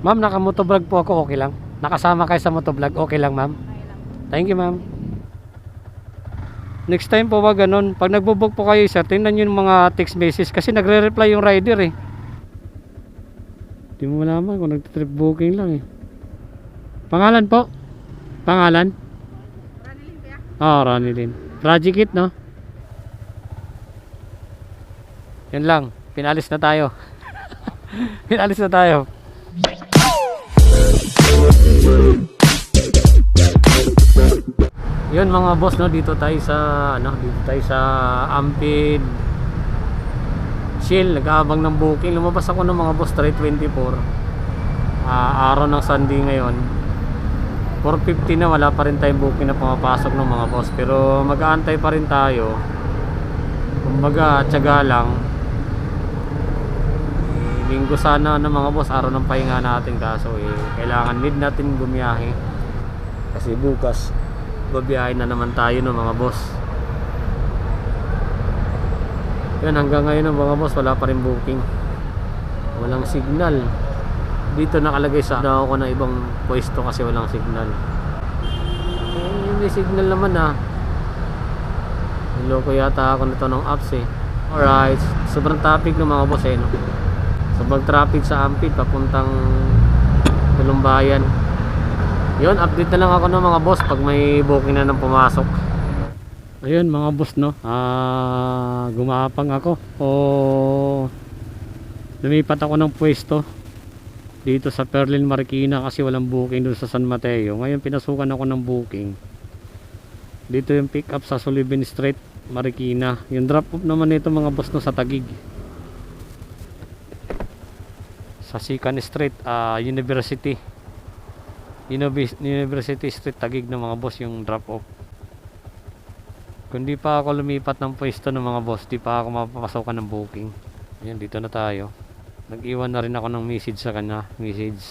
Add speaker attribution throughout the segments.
Speaker 1: Ma'am, naka-motovlog po ako, okay lang. Nakasama kayo sa motovlog, okay lang ma'am. Thank you ma'am. Next time po wag ganun. Pag nagbo-book po kayo sir, tingnan nyo yung mga text message kasi nagre-reply yung rider eh. Di mo malaman kung nag-trip booking lang eh. Pangalan po? Pangalan?
Speaker 2: Ranilin kaya?
Speaker 1: Oo, oh, din. Project Kit, no? Yan lang. Pinalis na tayo. Pinalis na tayo. Yun mga boss, no? Dito tayo sa, ano? Dito tayo sa Ampid Chill. Nag-aabang ng booking. Lumabas ako ng mga boss, 324. Ah, araw ng Sunday ngayon. 450 na wala pa rin tayong booking na pumapasok ng mga boss pero mag-aantay pa rin tayo kumbaga tiyaga lang linggo sana ng mga boss araw ng pahinga natin kaso eh, kailangan need natin bumiyahe. Kasi bukas babiyahe na naman tayo ng mga boss. Yun hanggang ngayon ng mga boss wala pa rin booking. Walang signal. Dito nakalagay sa daw ako ng ibang pwesto kasi walang signal. Eh, may signal naman ah. Niloko yata ako nito ng apps eh. Alright sobrang traffic ng mga boss eh no? Sobrang traffic sa Ampid papuntang Tulumbayan. Yun update na lang ako ng mga boss pag may booking na nang pumasok. Ayun mga boss no? Ah gumapang ako. O lumipat ako ng pwesto dito sa Perlin Marikina kasi walang booking doon sa San Mateo. Ngayon pinasukan ako ng booking. Dito yung pick up sa Sullivan Street Marikina. Yung drop off naman nito mga boss no sa Tagig sa Sikan Street ah, University. University Street Tagig ng mga boss yung drop off. Kung di pa ako lumipat ng pwesto ng mga boss di pa ako mapapasokan ng booking. Ayan, dito na tayo. Nag-iwan na rin ako ng message sa kanya message.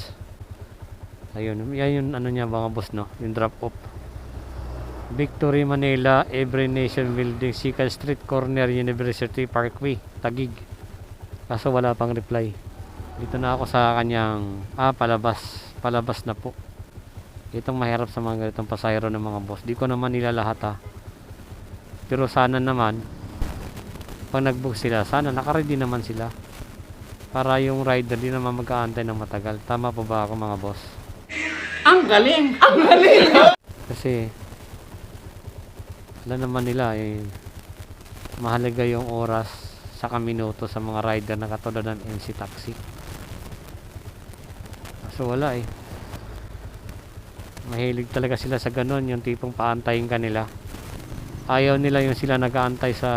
Speaker 1: Ayun yan yung ano niya mga boss no? Yung drop off. Victory Manila Every Nation Building Sikan Street Corner University Parkway Tagig. Kaso wala pang reply dito na ako sa kanyang ah palabas palabas na po itong mahirap sa mga ganitong pasayro ng mga boss di ko naman nila lahat ha pero sana naman pag nag-book sila sana nakaready naman sila para yung rider di naman mag-aantay ng matagal. Tama po ba ako mga boss?
Speaker 3: Ang galing! Ang galing!
Speaker 1: Kasi alam naman nila eh mahalaga yung oras sa minuto sa mga rider na katulad ng NC Taxi. Kaso wala eh. Mahilig talaga sila sa ganun, yung tipong paantayin ka nila. Ayaw nila yung sila nag-aantay sa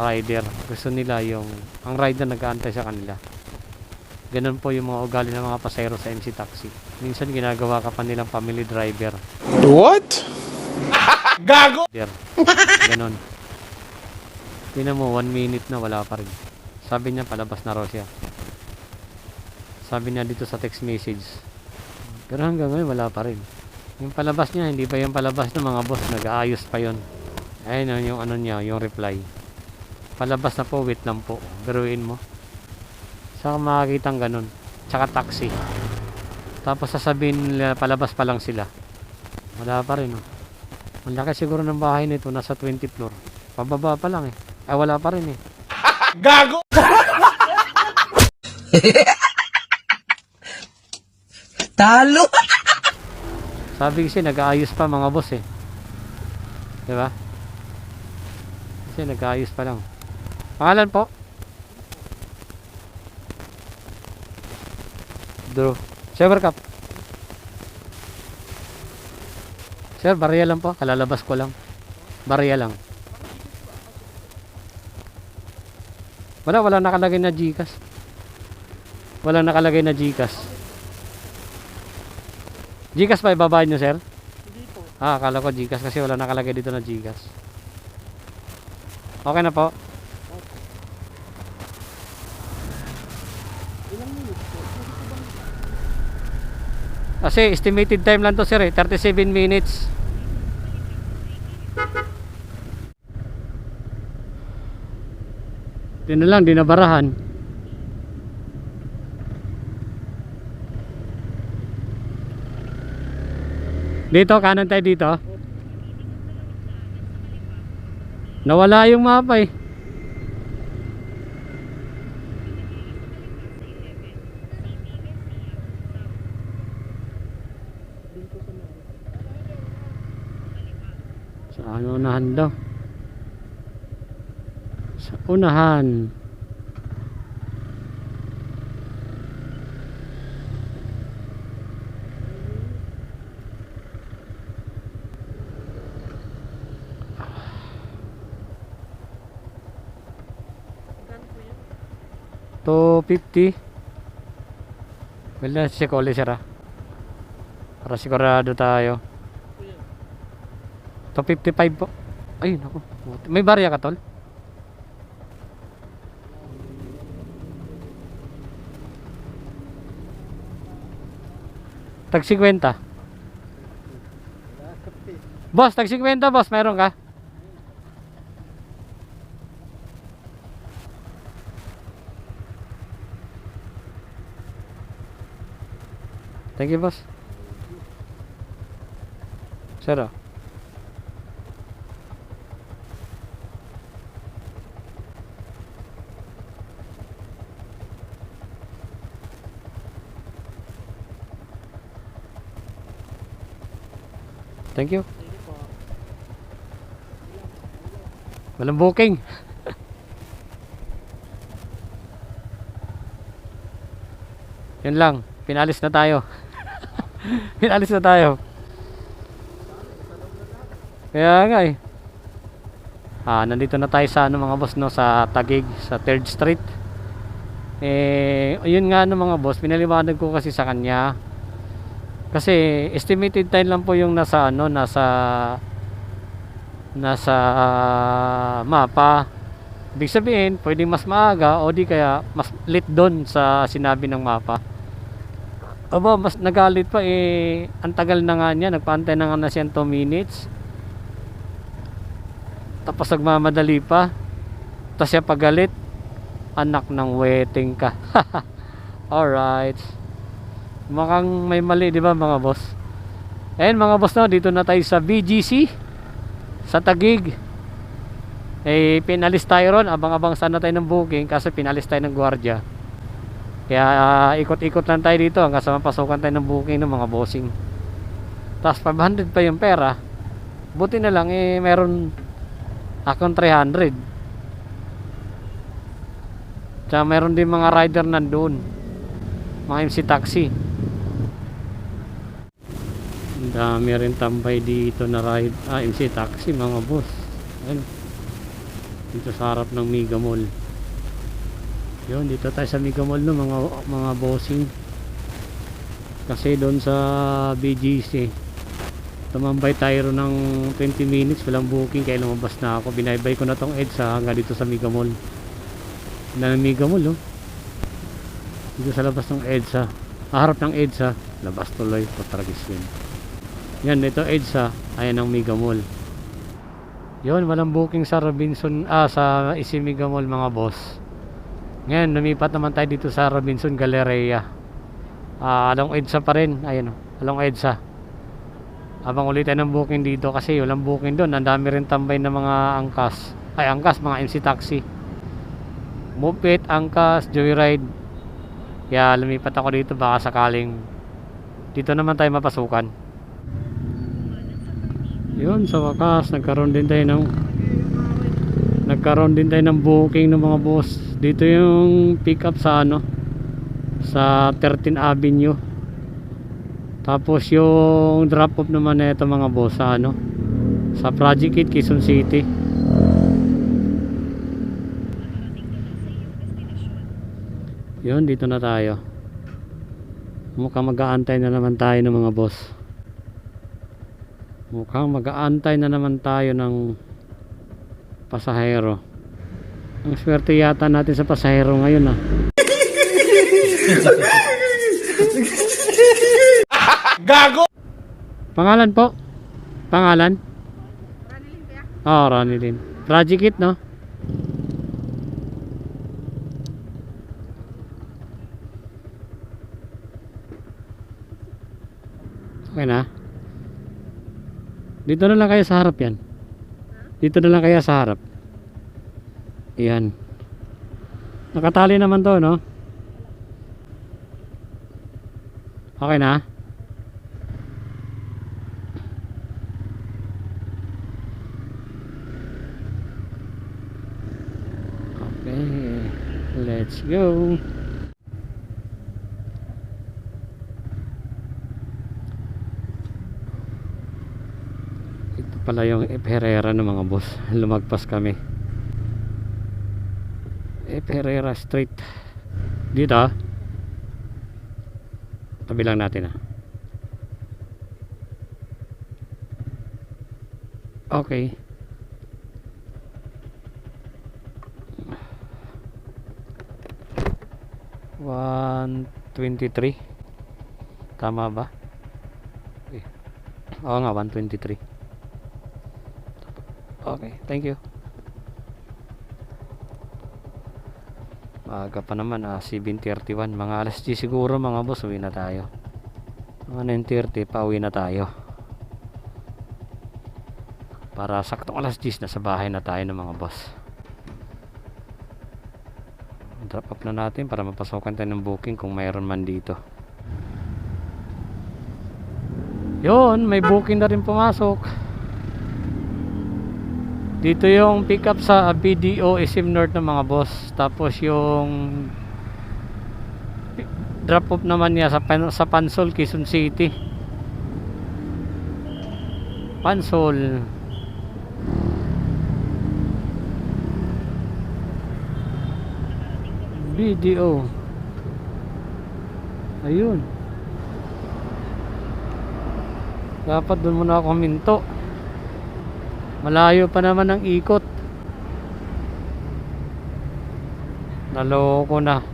Speaker 1: rider. Gusto nila yung ang rider nag-aantay sa kanila. Ganun po yung mga ugali ng mga pasahero sa MC Taxi. Minsan ginagawa ka pa nilang family driver.
Speaker 3: What? Gago!
Speaker 1: Der. Ganon. Tingnan mo, one minute na wala pa rin. Sabi niya, palabas na raw siya. Sabi niya dito sa text message. Pero hanggang ngayon, wala pa rin. Yung palabas niya, hindi pa yung palabas ng mga boss. Nag-aayos pa yon. Ayun oh, yung ano niya, yung reply. Palabas na po, wait lang po. Biruin mo. Saka makakita ganun. Tsaka taxi. Tapos sasabihin nila, palabas pa lang sila. Wala pa rin oh. Ang laki siguro ng bahay nito, nasa 20 floor. Pababa pa lang eh. Ay, wala pa rin eh.
Speaker 3: Gago!
Speaker 4: Talo!
Speaker 1: Sabi kasi nag-aayos pa mga boss eh. 'Di ba? Kasi nag-aayos pa lang. Pangalan po? Drew. Silver cup. Sir, barya lang po. Kalalabas ko lang. Barya lang. Wala, wala nakalagay na Gcash. Wala nakalagay na Gcash. Gcash pa ibabaan nyo, sir? Hindi po. Ah, akala ko Gcash kasi wala nakalagay dito na Gcash. Okay na po. Kasi estimated time lang to sir eh, 37 minutes. Di na lang, di na Dito, kanan tayo dito. Nawala yung mapa eh. Sa ano unahan daw? Sa unahan. To 50. Well, na si Kole sir ah. Para sigurado tayo. To 55 po. Ay, naku. May barya ka tol? Tag 50. Boss, tag 50 boss, meron ka? Thank you, boss. Sir, oh. Thank you. Walang booking. Yun lang, pinalis na tayo. pinalis na tayo. Kaya nga eh. Ah, nandito na tayo sa ano mga boss no sa Tagig sa 3rd Street. Eh, yun nga no mga boss, pinaliwanag ko kasi sa kanya. Kasi estimated time lang po yung nasa ano, nasa nasa ah, mapa. Ibig sabihin, pwedeng mas maaga o di kaya mas late doon sa sinabi ng mapa. Aba, mas nagalit pa eh. Ang tagal na nga niya, nagpantay na nga na siya 2 minutes. Tapos nagmamadali pa. Tapos siya pagalit. Anak ng waiting ka. Alright. Mukhang may mali, di ba mga boss? Ayun mga boss no, dito na tayo sa BGC. Sa Tagig. Eh, pinalis tayo ron. Abang-abang sana tayo ng booking kasi pinalis tayo ng gwardiya. Kaya ah, ikot-ikot lang tayo dito hanggang sa mapasukan tayo ng booking ng mga bossing. Tapos 500 pa yung pera. Buti na lang eh meron akong 300. Tsaka meron din mga rider nandun. Mga MC taxi. Dami rin tambay dito na ride. Ah, MC taxi mga boss. Ayun. Dito sa harap ng Mega Mall. Yun, dito tayo sa Mega Mall no, mga, mga bossing. Kasi doon sa BGC, tumambay tayo ng 20 minutes, walang booking, kaya lumabas na ako. Binaybay ko na tong EDSA hanggang dito sa Mega Mall. Na Mega Mall, oh. Dito sa labas ng EDSA. Harap ng EDSA, labas tuloy, patragis yun. Yan, ito EDSA, ayan ang Mega Mall. Yun, walang booking sa Robinson, ah, sa Isi Mega Mall mga boss. Ngayon, lumipat naman tayo dito sa Robinson Galleria. Ah, along EDSA pa rin. Ayun, oh, along EDSA. Abang ulit tayo ng booking dito kasi walang booking doon. Ang dami rin tambay ng mga angkas. Ay, angkas, mga MC taxi. Moped, angkas, joyride. Kaya lumipat ako dito baka sakaling dito naman tayo mapasukan. Yun, sa wakas, nagkaroon din tayo ng nagkaroon din tayo ng booking ng mga boss. Dito yung pick up sa ano sa 13 Avenue. Tapos yung drop off naman na ito mga boss sa ano sa Project Kit Quezon City. Yun dito na tayo. Mukhang mag-aantay na naman tayo ng mga boss. Mukhang mag-aantay na naman tayo ng pasahero. Ang swerte yata natin sa pasahero ngayon ah.
Speaker 3: Gago!
Speaker 1: pangalan po? Pangalan? Oh Ronilyn Project Kit no? Okay na. Dito na lang kayo sa harap yan. Dito na lang kaya sa harap. Yan. Nakatali naman to, no? Okay na? Okay. Let's go. Ito pala yung F. Herrera ng mga boss. Lumagpas kami. F. Herrera Street. Dito ah. Tabi lang natin ah. Okay. One twenty-three. Tama ba? Eh. Oo nga, 123. Okay, thank you. Maaga pa naman, ah, 7.31. Mga alas 10 siguro mga boss, uwi na tayo. Mga 9.30, pauwi na tayo. Para saktong alas 10 na sa bahay na tayo ng mga boss. Drop up na natin para mapasokan tayo ng booking kung mayroon man dito. Yun, may booking na rin pumasok. Dito yung pick up sa BDO SM North ng mga boss. Tapos yung drop off naman niya sa, Pan sa Pansol, Quezon City. Pansol. BDO. Ayun. Dapat doon muna ako minto. Malayo pa naman ang ikot. Naloko na.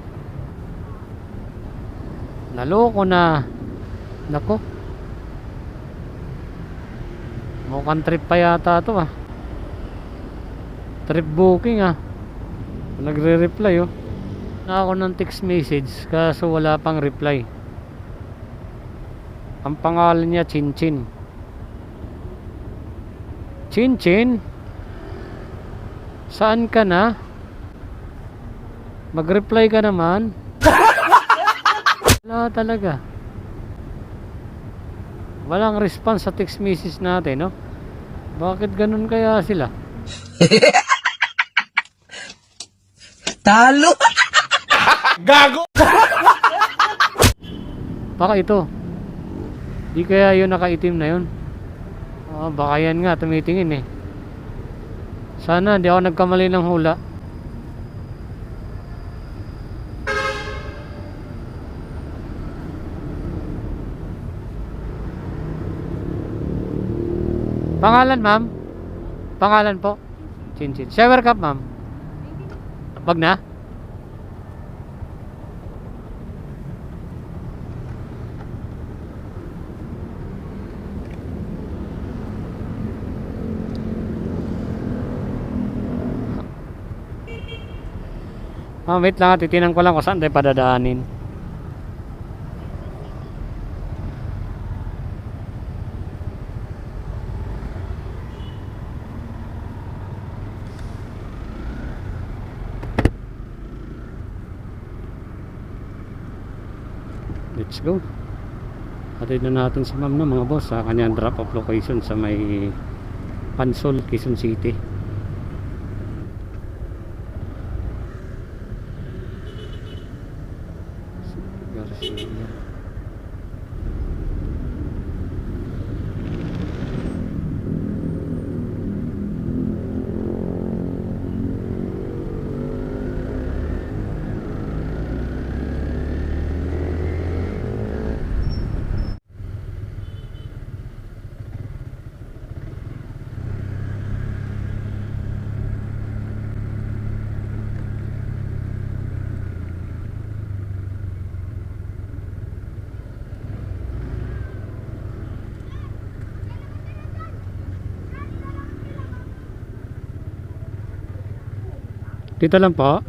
Speaker 1: Naloko na. Nako. Mukhang trip pa yata to ah. Trip booking ah. Nagre-reply oh. Na ako ng text message kaso wala pang reply. Ang pangalan niya Chinchin. Chinchin? Saan ka na? Mag-reply ka naman. Wala talaga. Walang response sa text message natin, no? Bakit ganun kaya sila?
Speaker 4: Talo!
Speaker 3: Gago!
Speaker 1: Baka ito. Di kaya yun nakaitim na yun. Ah, baka yan nga, tumitingin eh. Sana hindi ako nagkamali ng hula. Pangalan ma'am? Pangalan po? Chinchin. Shower cup ma'am? Wag na? Ah, wait lang, titinan ko lang kung saan tayo padadaanin. Let's go. Atid na natin si ma'am na mga boss sa kanyang drop off location sa may Pansol, Quezon City. Dito lang po.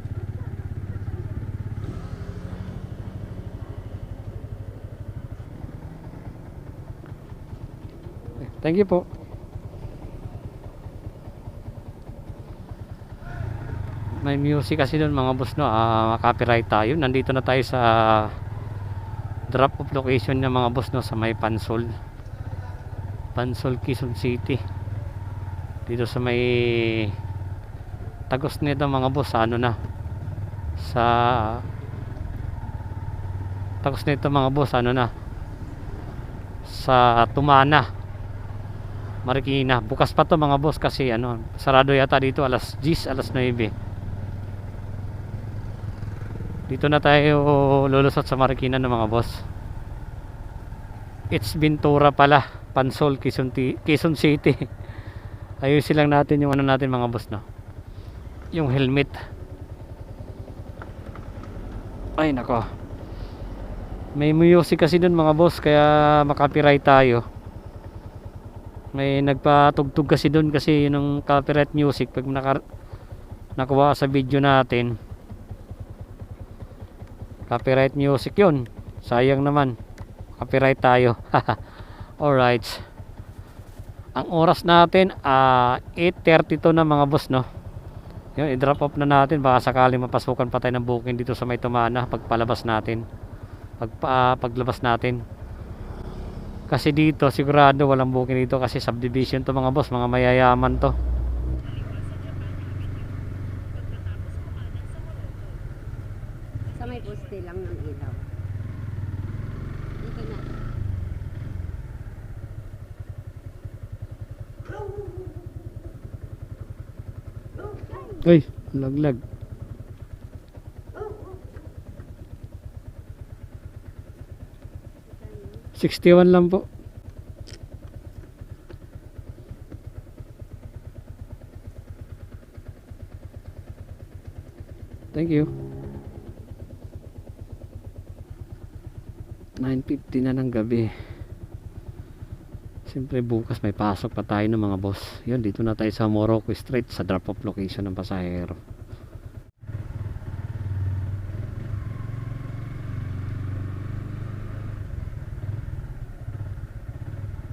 Speaker 1: Thank you po. May music kasi doon mga boss no, uh, copyright tayo. Nandito na tayo sa drop of location ng mga boss no sa may Pansol. Pansol Quezon City. Dito sa may tagos nito mga boss sa ano na? Sa tagos nito mga boss ano na? Sa Tumana Marikina. Bukas pa to mga boss kasi ano sarado yata dito alas 10 alas 9 dito na tayo lulusot sa Marikina ng mga boss. It's Ventura pala Pansol Quezon, City. Ayusin lang natin yung ano natin mga boss no yung helmet. Ay nako. May music kasi dun mga boss kaya makapiright tayo. May nagpatugtog kasi dun kasi yun ang copyright music pag nakuha sa video natin copyright music yun. Sayang naman. Copyright tayo. Alright ang oras natin ah 8.32 na mga boss no yun i-drop off na natin. Baka sakaling mapasukan pa tayo ng booking dito sa may tumana pagpalabas natin. Pag, ah, paglabas natin. Kasi dito sigurado walang booking dito kasi subdivision to mga boss. Mga mayayaman to
Speaker 2: Sa may poste lang ng ilaw. Dito na.
Speaker 1: Uy, laglag. Sixty-one lang po. Thank you. 9.50 na ng gabi. Siyempre bukas may pasok pa tayo ng mga boss. Yun, dito na tayo sa Morocco Street sa drop-off location ng pasahero.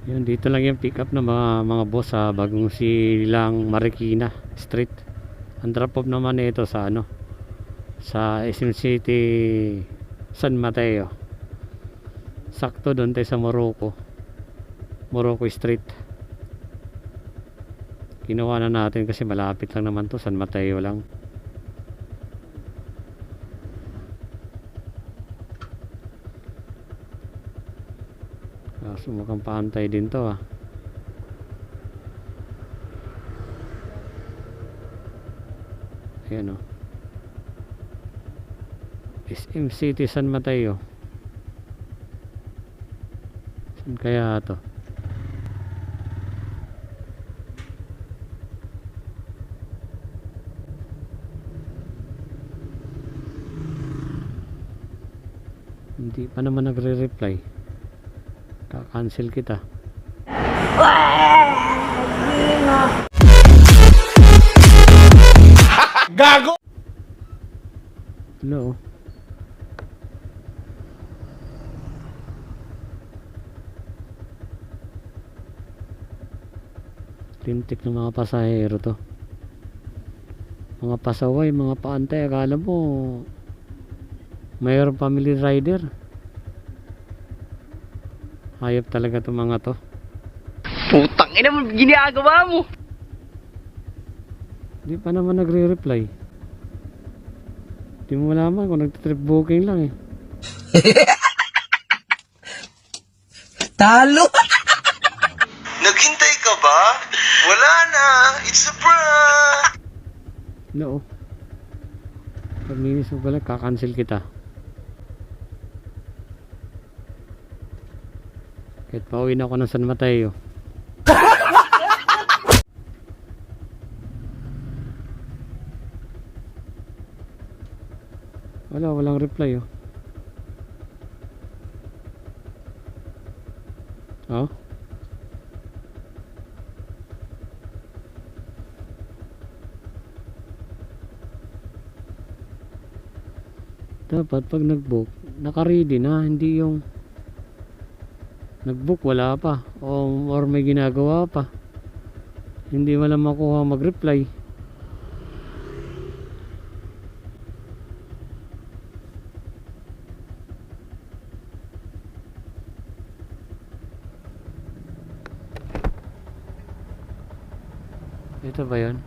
Speaker 1: Yun, dito lang yung pick up ng mga, mga boss sa bagong silang Marikina Street. Ang drop-off naman ito sa ano, sa SM City San Mateo. Sakto doon tayo sa Morocco. Morocco Street. Ginawa na natin kasi malapit lang naman to San Mateo lang. Kaso mukhang paantay din to ah. Ayan oh. SM City San Mateo. Saan kaya to? Pa naman nagre-reply. Ka-cancel kita.
Speaker 3: Gago!
Speaker 1: Hello. Lintik ng mga pasahero to. Mga pasaway, mga paantay, akala mo mayroong family rider. Hayop talaga to mga to.
Speaker 4: Putang ina mo, ginagawa mo.
Speaker 1: Di pa naman nagre-reply. Di mo malaman kung nagtitrip booking lang eh.
Speaker 4: Talo!
Speaker 5: Naghintay ka ba? Wala na. It's a prank.
Speaker 1: No. Pag minis mo pala, kakancel kita. Kahit pauwi na ako ng San Mateo. Wala, walang reply oh. Oh? Dapat pag nag-book, naka-ready na, hindi yung nag-book wala pa o or may ginagawa pa. Hindi wala makuha mag-reply. Ito ba yun?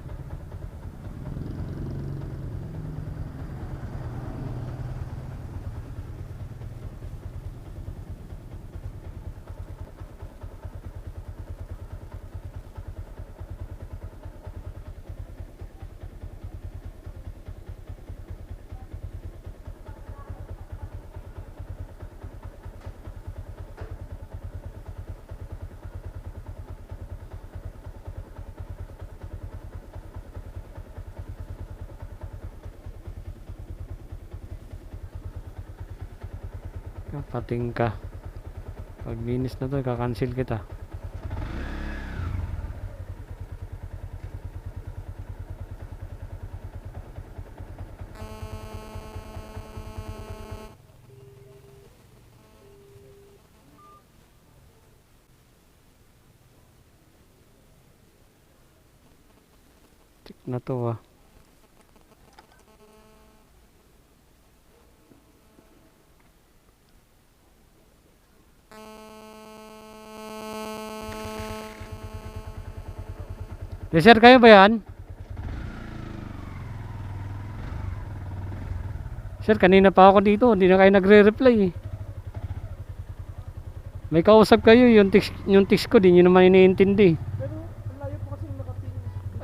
Speaker 1: Pating ka. Pag linis na to, kakancel kita. Na to ah. Sir, kayo ba yan? Sir, kanina pa ako dito. Hindi na kayo nagre-reply eh. May kausap kayo, yung text, yung text ko, di nyo naman iniintindi.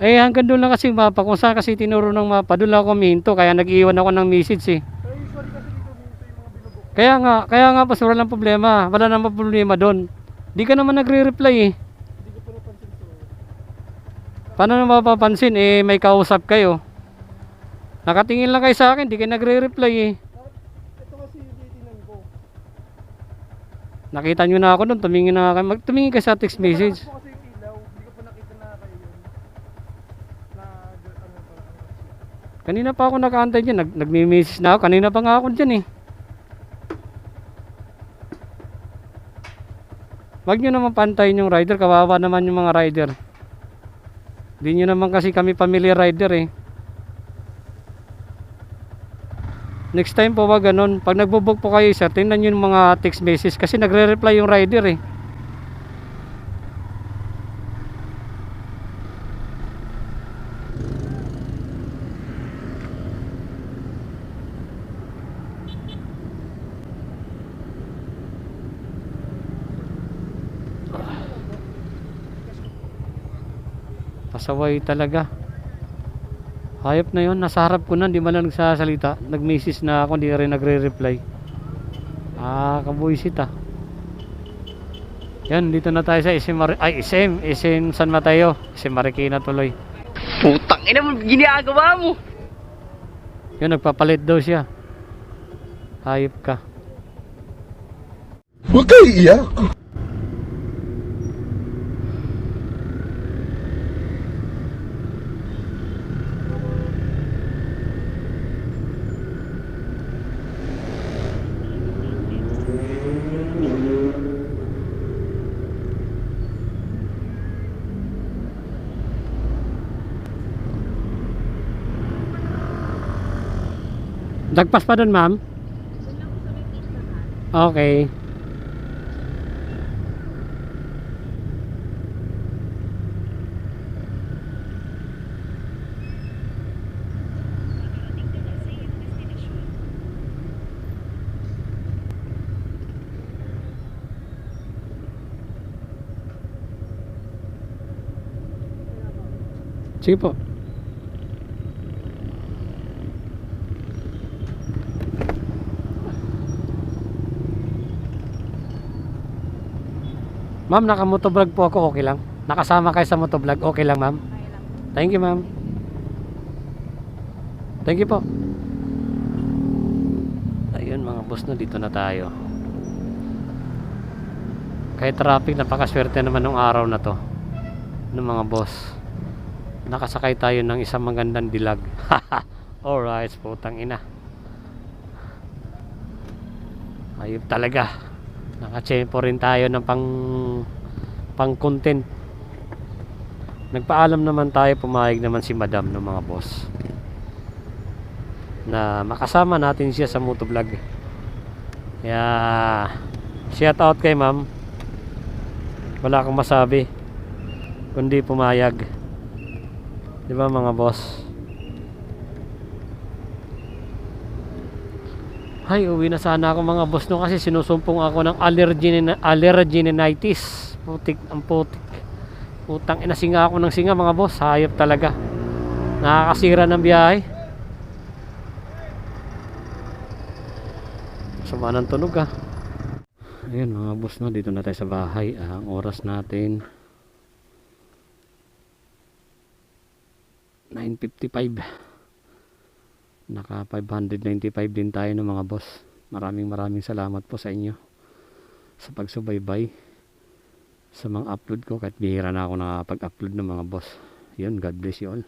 Speaker 1: Eh, hanggang doon lang kasi mapa. Kung saan kasi tinuro ng mapa, doon lang ako minto. Kaya nag-iwan ako ng message eh. Kaya nga, kaya nga pas wala lang problema. Wala namang problema doon. Di ka naman nagre-reply eh. Paano na mapapansin? Eh, may kausap kayo. Nakatingin lang kayo sa akin, di kayo nagre-reply eh.
Speaker 3: Ito kasi yung titinan ko.
Speaker 1: Nakita nyo na ako doon, tumingin na kayo. Tumingin kayo sa text message.
Speaker 3: Kasi. Hindi ko pa nakita na kayo. Na, ano pala.
Speaker 1: Kanina pa ako nakaantay dyan, nag nagme-message na ako. Kanina pa nga ako dyan eh. Wag nyo naman pantayin yung rider, kawawa naman yung mga rider. Di nyo naman kasi kami familiar rider eh. Next time po wag ganun. Pag nagbo-book po kayo sir, tingnan nyo yung mga text message kasi nagre-reply yung rider eh. Pasaway talaga. Hayop na yon, nasa harap ko na, di man lang nagsasalita. Nag-message na ako, di rin nagre-reply. Ah, kabuisit ah. Yan, dito na tayo sa SM, Mar- ay SM, SM San Mateo. SM Marikina tuloy.
Speaker 4: Putang ina mo, ginagawa mo.
Speaker 1: Yun, nagpapalit daw siya. Hayop ka.
Speaker 3: Huwag kayo iiyak.
Speaker 1: Dagpas pa doon, ma'am? Okay. Sige po. Ma'am, naka-motovlog po ako, okay lang. Nakasama kayo sa motovlog, okay lang ma'am. Thank you ma'am. Thank you po. Ayun mga boss na, dito na tayo. Kahit traffic, napakaswerte naman ng araw na to. Ng mga boss. Nakasakay tayo ng isang magandang dilag. Alright, putang ina. Ayun talaga. Nakachempo rin tayo ng pang pang content. Nagpaalam naman tayo, pumayag naman si Madam ng mga boss. Na makasama natin siya sa motovlog. Kaya shout out kay Ma'am. Wala akong masabi kundi pumayag. Di ba mga boss? Ay, uwi na sana ako mga boss no kasi sinusumpong ako ng allergen allergenitis. Putik ang putik. Putang ina singa ako ng singa mga boss. Hayop talaga. Nakakasira ng biyahe. Sama ng tunog ah. Ayun mga boss no, dito na tayo sa bahay. Ah, ang oras natin 9.55 Naka 595 din tayo ng mga boss. Maraming maraming salamat po sa inyo Sa pagsubaybay Sa mga upload ko. Kahit bihira na ako nakapag-upload ng mga boss. Yun, God bless you all